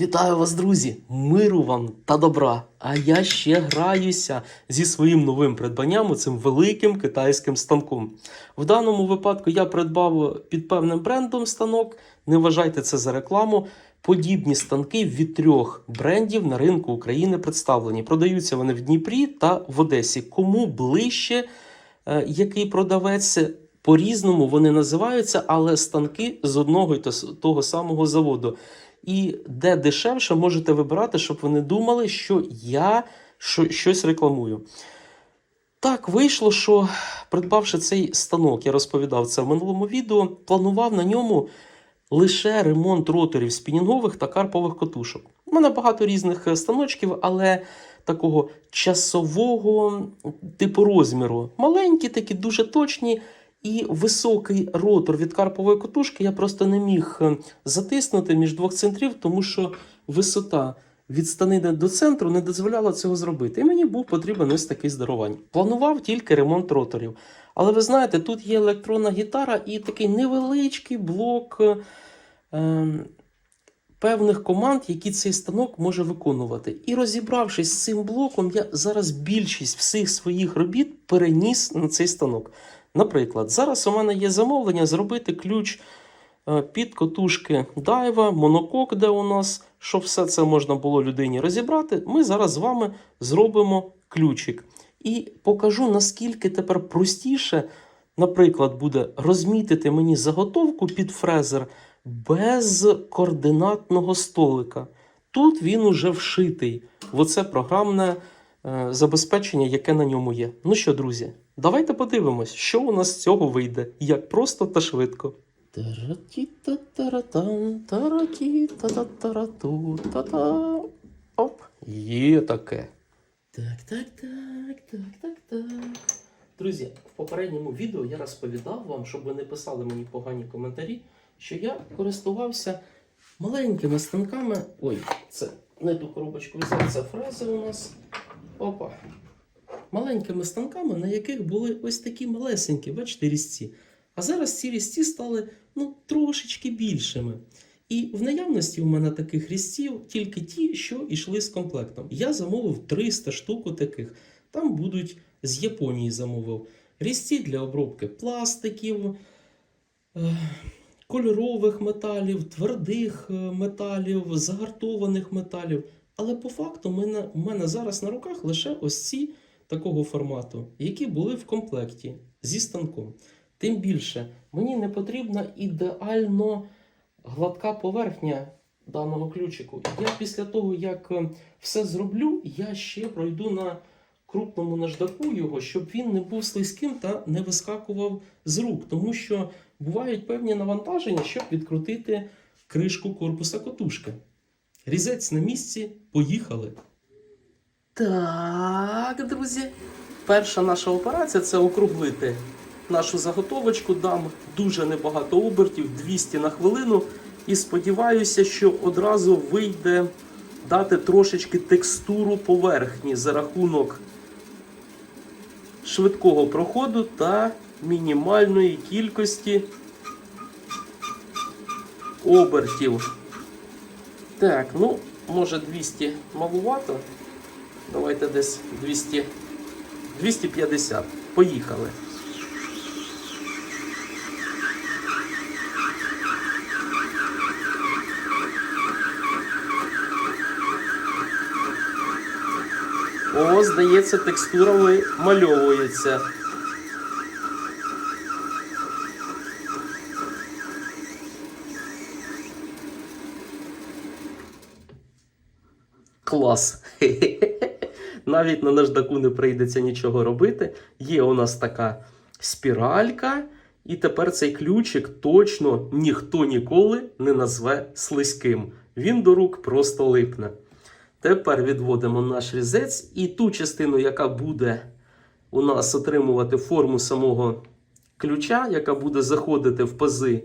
Вітаю вас, друзі! Миру вам та добра! А я ще граюся зі своїм новим придбанням, цим великим китайським станком. В даному випадку я придбав під певним брендом станок. Не вважайте це за рекламу. Подібні станки від трьох брендів на ринку України представлені. Продаються вони в Дніпрі та в Одесі. Кому ближче, е, який продавець, по-різному вони називаються, але станки з одного й того самого заводу. І де дешевше можете вибирати, щоб ви не думали, що я щось рекламую. Так вийшло, що придбавши цей станок, я розповідав це в минулому відео, планував на ньому лише ремонт роторів спінінгових та карпових котушок. У мене багато різних е, станочків, але такого часового типу розміру. Маленькі, такі дуже точні. І високий ротор від карпової котушки я просто не міг е, затиснути між двох центрів, тому що висота від станини до центру не дозволяла цього зробити. І мені був потрібен ось такий здарувань. Планував тільки ремонт роторів. Але ви знаєте, тут є електронна гітара і такий невеличкий блок е, ем, певних команд, які цей станок може виконувати. І розібравшись з цим блоком, я зараз більшість всіх своїх робіт переніс на цей станок. Наприклад, зараз у мене є замовлення зробити ключ е, під котушки дайва, монокок, де у нас, щоб все це можна було людині розібрати. Ми зараз з вами зробимо ключик. І покажу, наскільки тепер простіше, наприклад, буде розмітити мені заготовку під фрезер без координатного столика. Тут він уже вшитий в оце програмне забезпечення, яке на ньому є. Ну що, друзі, давайте подивимось, що у нас з цього вийде, як просто та швидко. Оп, є таке. Так, так, так, так, так, так. Друзі, в попередньому відео я розповідав вам, щоб ви не писали мені погані коментарі, що я користувався маленькими станками. Ой, це не ту коробочку взяв, це фрези у нас. Опа. Маленькими станками, на яких були ось такі малесенькі, бачите, різці. А зараз ці різці стали ну, трошечки більшими. І в наявності у мене таких різців тільки ті, що йшли з комплектом. Я замовив 300 штук таких. Там будуть з Японії замовив. Різці для обробки пластиків, е, кольорових металів, твердих е, металів, загартованих металів. Але по факту мене, у мене зараз на руках лише ось ці такого формату, які були в комплекті зі станком. Тим більше, мені не потрібна ідеально гладка поверхня даного ключику. Я після того, як е, все зроблю, я ще пройду на крупному наждаку його, щоб він не був слизьким та не вискакував з рук. Тому що бувають певні навантаження, щоб відкрутити кришку корпуса котушки. Різець на місці, поїхали. Так, друзі. Перша наша операція це округлити нашу заготовочку. Дам дуже небагато обертів, 200 на хвилину. І сподіваюся, що одразу вийде дати трошечки текстуру поверхні за рахунок швидкого проходу та мінімальної кількості обертів. Так, ну, може 200 малувато. Давайте десь 200, 250. Поїхали. О, здається, текстура вимальовується. Клас. Навіть на наждаку не прийдеться нічого робити. Є у нас така спіралька, і тепер цей ключик точно ніхто ніколи не назве слизьким. Він до рук просто липне. Тепер відводимо наш різець і ту частину, яка буде у нас отримувати форму самого ключа, яка буде заходити в пази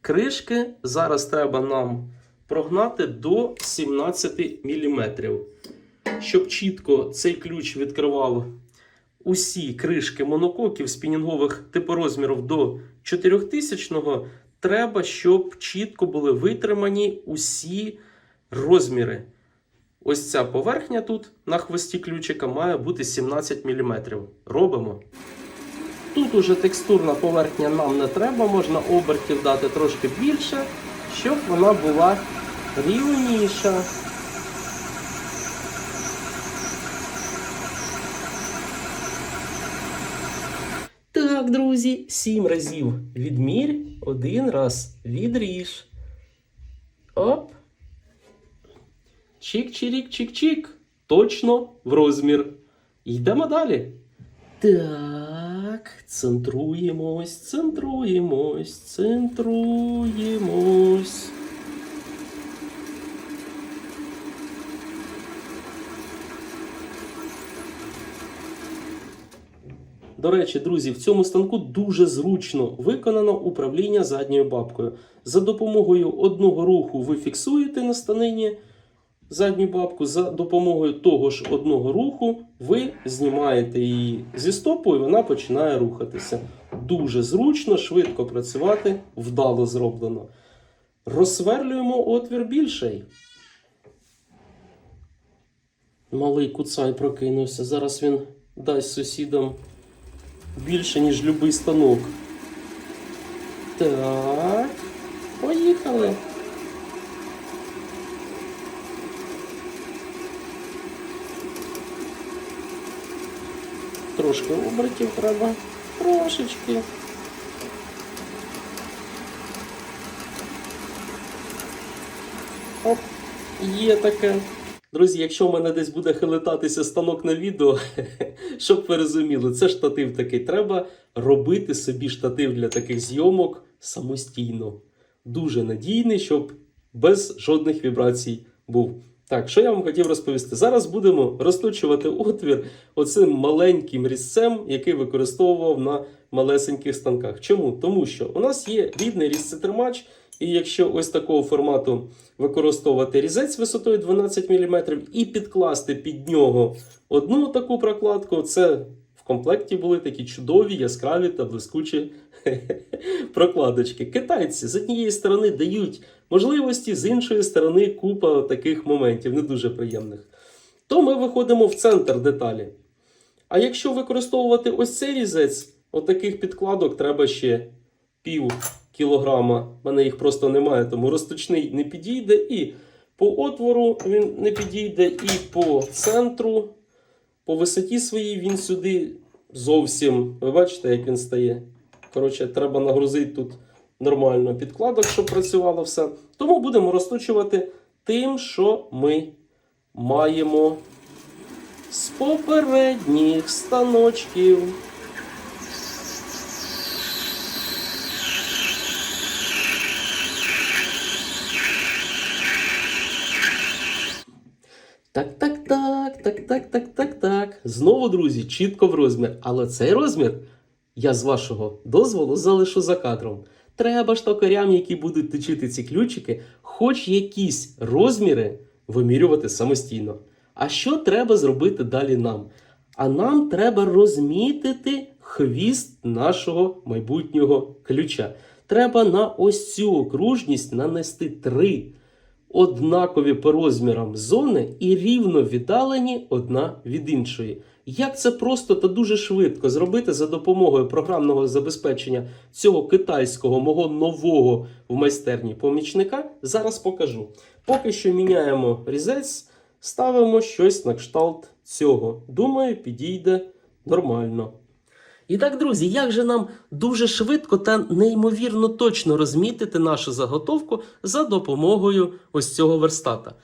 кришки, зараз треба нам прогнати до 17 мм. Щоб чітко цей ключ відкривав усі кришки монококів спінінгових типорозмірів до 4000 треба, щоб чітко були витримані усі розміри. Ось ця поверхня тут на хвості ключика має бути 17 мм. Робимо. Тут уже текстурна поверхня нам не треба, можна обертів дати трошки більше, щоб вона була рівніша. Так, друзі, сім разів відмірь, один раз відріж. Оп. Чик-чирік, чик-чик. Точно в розмір. Йдемо далі. Так, центруємось, центруємось, центруємось. До речі, друзі, в цьому станку дуже зручно виконано управління задньою бабкою. За допомогою одного руху ви фіксуєте на станині задню бабку, за допомогою того ж одного руху ви знімаєте її зі стопу і вона починає рухатися. Дуже зручно, швидко працювати, вдало зроблено. Розсверлюємо отвір більший. Малий куцай прокинувся. Зараз він дасть сусідам більше, ніж любий станок. Так, поїхали. Трошки обертів треба. Трошечки. Оп, є таке. Друзі, якщо в мене десь буде хилитатися станок на відео, щоб ви розуміли, це штатив такий. Треба робити собі штатив для таких зйомок самостійно. Дуже надійний, щоб без жодних вібрацій був. Так, що я вам хотів розповісти? Зараз будемо розточувати отвір оцим маленьким різцем, який використовував на малесеньких станках. Чому? Тому що у нас є рідний різцетримач, і якщо ось такого формату використовувати різець висотою 12 мм і підкласти під нього одну таку прокладку, це в комплекті були такі чудові, яскраві та блискучі прокладочки. Китайці з однієї сторони дають можливості, з іншої сторони купа таких моментів, не дуже приємних. То ми виходимо в центр деталі. А якщо використовувати ось цей різець, отаких підкладок треба ще пів кілограма. У мене їх просто немає, тому розточний не підійде. І по отвору він не підійде, і по центру, по висоті своїй він сюди зовсім. Ви бачите, як він стає. Коротше, треба нагрузити тут нормально підкладок, щоб працювало все. Тому будемо розточувати тим, що ми маємо з попередніх станочків. Так, так, так, так, так, так. Знову, друзі, чітко в розмір. Але цей розмір я з вашого дозволу залишу за кадром. Треба ж токарям, які будуть точити ці ключики, хоч якісь розміри вимірювати самостійно. А що треба зробити далі нам? А нам треба розмітити хвіст нашого майбутнього ключа. Треба на ось цю окружність нанести три однакові по розмірам зони і рівно віддалені одна від іншої. Як це просто та дуже швидко зробити за допомогою програмного забезпечення цього китайського мого нового в майстерні помічника, зараз покажу. Поки що міняємо різець, ставимо щось на кшталт цього. Думаю, підійде нормально. І так, друзі, як же нам дуже швидко та неймовірно точно розмітити нашу заготовку за допомогою ось цього верстата?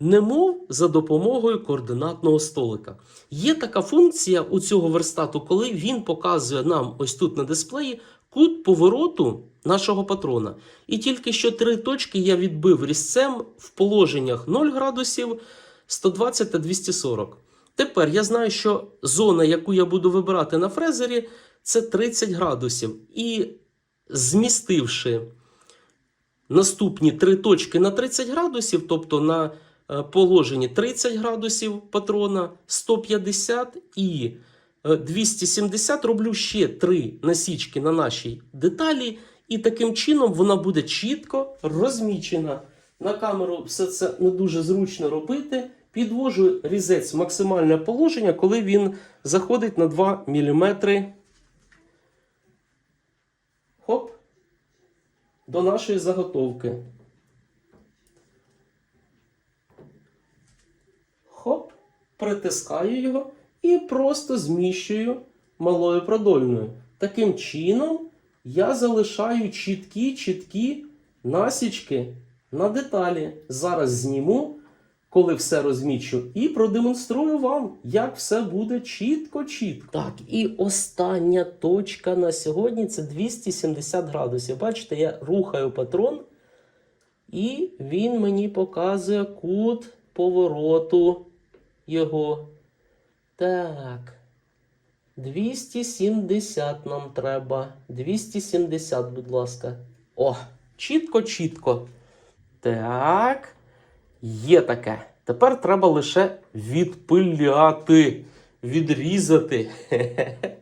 Немов за допомогою координатного столика. Є така функція у цього верстату, коли він показує нам ось тут на дисплеї кут повороту нашого патрона. І тільки що три точки я відбив різцем в положеннях 0 градусів, 120 та 240. Тепер я знаю, що зона, яку я буду вибирати на фрезері, це 30 градусів. І змістивши наступні три точки на 30 градусів, тобто на е, положенні 30 градусів патрона, 150 і е, 270, роблю ще три насічки на нашій деталі, і таким чином вона буде чітко розмічена. На камеру все це не дуже зручно робити. Підвожу різець в максимальне положення, коли він заходить на 2 мм. Хоп. До нашої заготовки. Хоп. Притискаю його і просто зміщую малою продольною. Таким чином я залишаю чіткі, чіткі насічки на деталі. Зараз зніму, коли все розмічу, і продемонструю вам, як все буде чітко-чітко. Так, і остання точка на сьогодні це 270 градусів. Бачите, я рухаю патрон, і він мені показує кут повороту його. Так. 270 нам треба. 270, будь ласка. О, чітко, чітко. Так. Є таке. Тепер треба лише відпиляти, відрізати.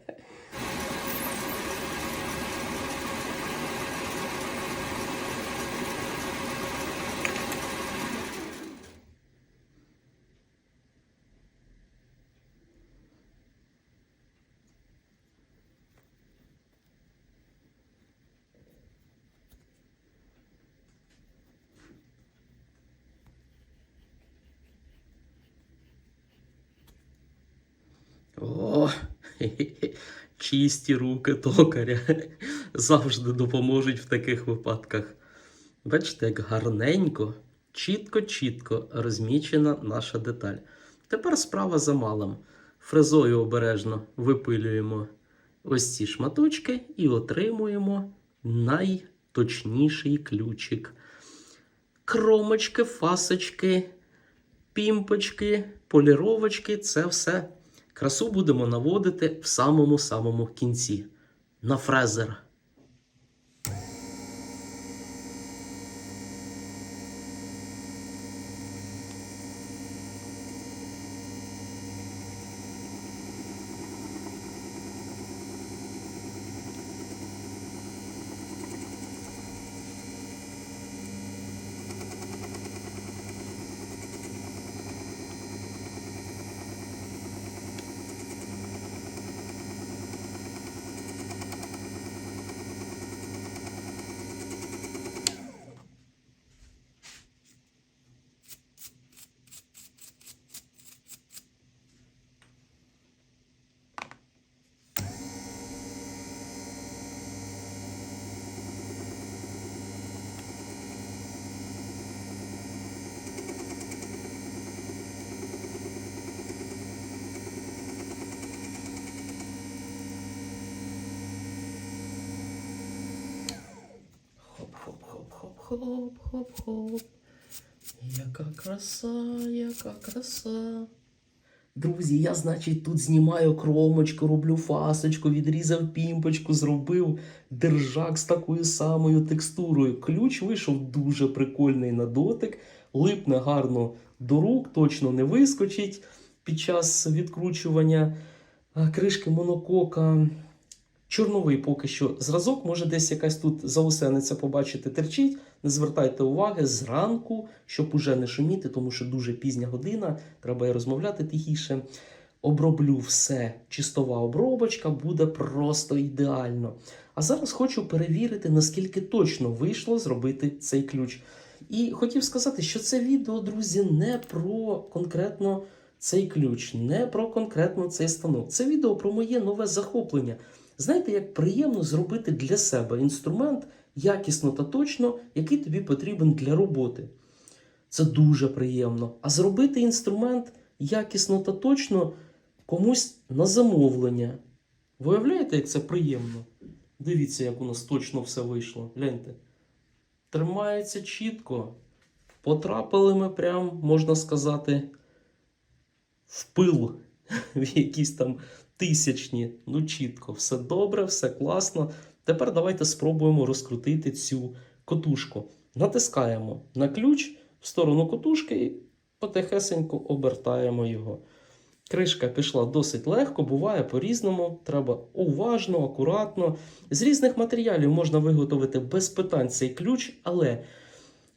О, чисті руки токаря завжди допоможуть в таких випадках. Бачите, як гарненько, чітко-чітко розмічена наша деталь. Тепер справа за малим. Фрезою обережно випилюємо ось ці шматочки і отримуємо найточніший ключик. Кромочки, фасочки, пімпочки, поліровочки це все. Красу будемо наводити в самому-самому кінці. На фрезер. Хоп-хоп-хоп-хоп-хоп-хоп. Яка краса, яка краса. Друзі, я, значить, тут знімаю кромочку, роблю фасочку, відрізав пімпочку, зробив держак з такою самою текстурою. Ключ вийшов дуже прикольний на дотик, липне гарно до рук, точно не вискочить під час відкручування кришки монокока. Чорновий поки що зразок, може десь якась тут заусениця побачити, терчить. Не звертайте уваги зранку, щоб уже не шуміти, тому що дуже пізня година, треба і розмовляти тихіше. Оброблю все, чистова обробочка буде просто ідеально. А зараз хочу перевірити, наскільки точно вийшло зробити цей ключ. І хотів сказати, що це відео, друзі, не про конкретно цей ключ, не про конкретно цей станок. Це відео про моє нове захоплення. Знаєте, як приємно зробити для себе інструмент якісно та точно, який тобі потрібен для роботи. Це дуже приємно. А зробити інструмент якісно та точно комусь на замовлення. Виявляєте, як це приємно? Дивіться, як у нас точно все вийшло. Гляньте. Тримається чітко. Потрапили ми прям, можна сказати, в пил, в якісь там тисячні. Ну, чітко, все добре, все класно. Тепер давайте спробуємо розкрутити цю котушку. Натискаємо на ключ в сторону котушки і потихесенько обертаємо його. Кришка пішла досить легко, буває по-різному. Треба уважно, акуратно. З різних матеріалів можна виготовити без питань цей ключ, але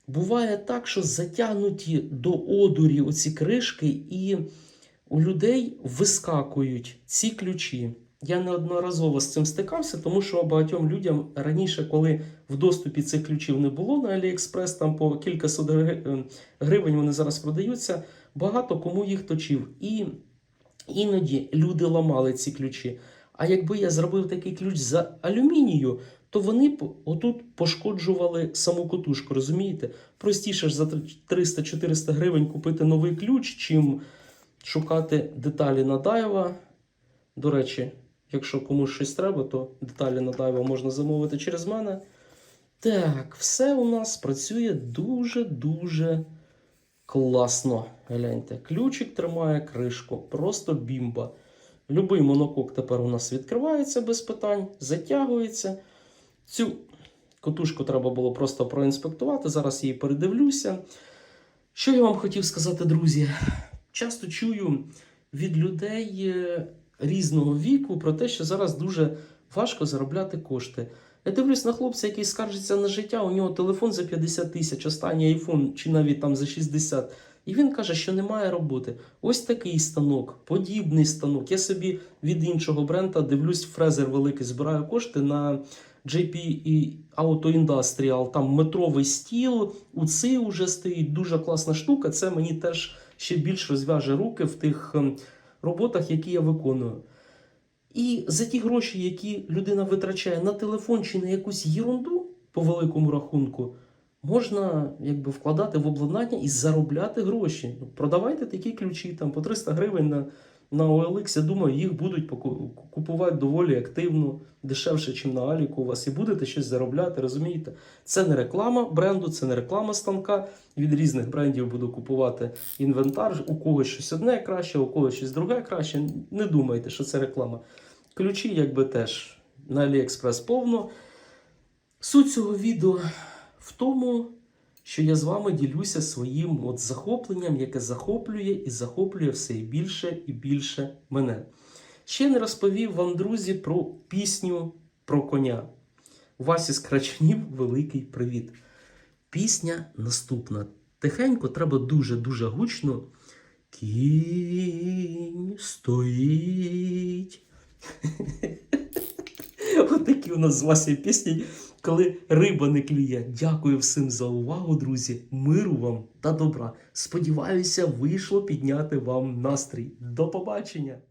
буває так, що затягнуті до одурі оці кришки, і у людей вискакують ці ключі. Я неодноразово з цим стикався, тому що багатьом людям раніше, коли в доступі цих ключів не було на AliExpress, там по кількасот гри- е, гривень вони зараз продаються, багато кому їх точив. І іноді люди ламали ці ключі. А якби я зробив такий ключ з алюмінію, то вони б отут пошкоджували саму котушку, розумієте? Простіше ж за 300-400 гривень купити новий ключ, чим шукати деталі Надаєва. До речі, якщо комусь щось треба, то деталі Надаєва можна замовити через мене. Так, все у нас працює дуже-дуже класно. Гляньте, ключик тримає кришку, просто бімба. Любий монокок тепер у нас відкривається без питань, затягується. Цю котушку треба було просто проінспектувати. Зараз її передивлюся. Що я вам хотів сказати, друзі? Часто чую від людей е, різного віку про те, що зараз дуже важко заробляти кошти. Я дивлюсь на хлопця, який скаржиться на життя, у нього телефон за 50 тисяч, останній айфон чи навіть там за 60. І він каже, що немає роботи. Ось такий станок, подібний станок. Я собі від іншого бренда дивлюсь, фрезер великий, збираю кошти на JP Auto Industrial. Там метровий стіл, уци вже стоїть, дуже класна штука. Це мені теж ще більш розв'яже руки в тих ем, роботах, які я виконую. І за ті гроші, які людина витрачає на телефон чи на якусь єрунду по великому рахунку, можна якби вкладати в обладнання і заробляти гроші. Ну, Продавайте такі ключі там по 300 гривень на, на OLX. Я думаю, їх будуть купувати доволі активно, дешевше, ніж на Аліку у вас, і будете щось заробляти, розумієте? Це не реклама бренду, це не реклама станка. Від різних брендів буду купувати інвентар. У когось щось одне краще, у когось щось друге краще. Не думайте, що це реклама. Ключі, якби теж на AliExpress повно. Суть цього відео в тому, що я з вами ділюся своїм от захопленням, яке захоплює і захоплює все більше і більше мене. Ще не розповів вам, друзі, про пісню про коня. Васі з Крачунів великий привіт. Пісня наступна. Тихенько треба дуже-дуже гучно. Кінь стоїть. Отакі у нас з Васі пісні, коли риба не клює. Дякую всім за увагу, друзі. Миру вам та добра. Сподіваюся, вийшло підняти вам настрій. До побачення!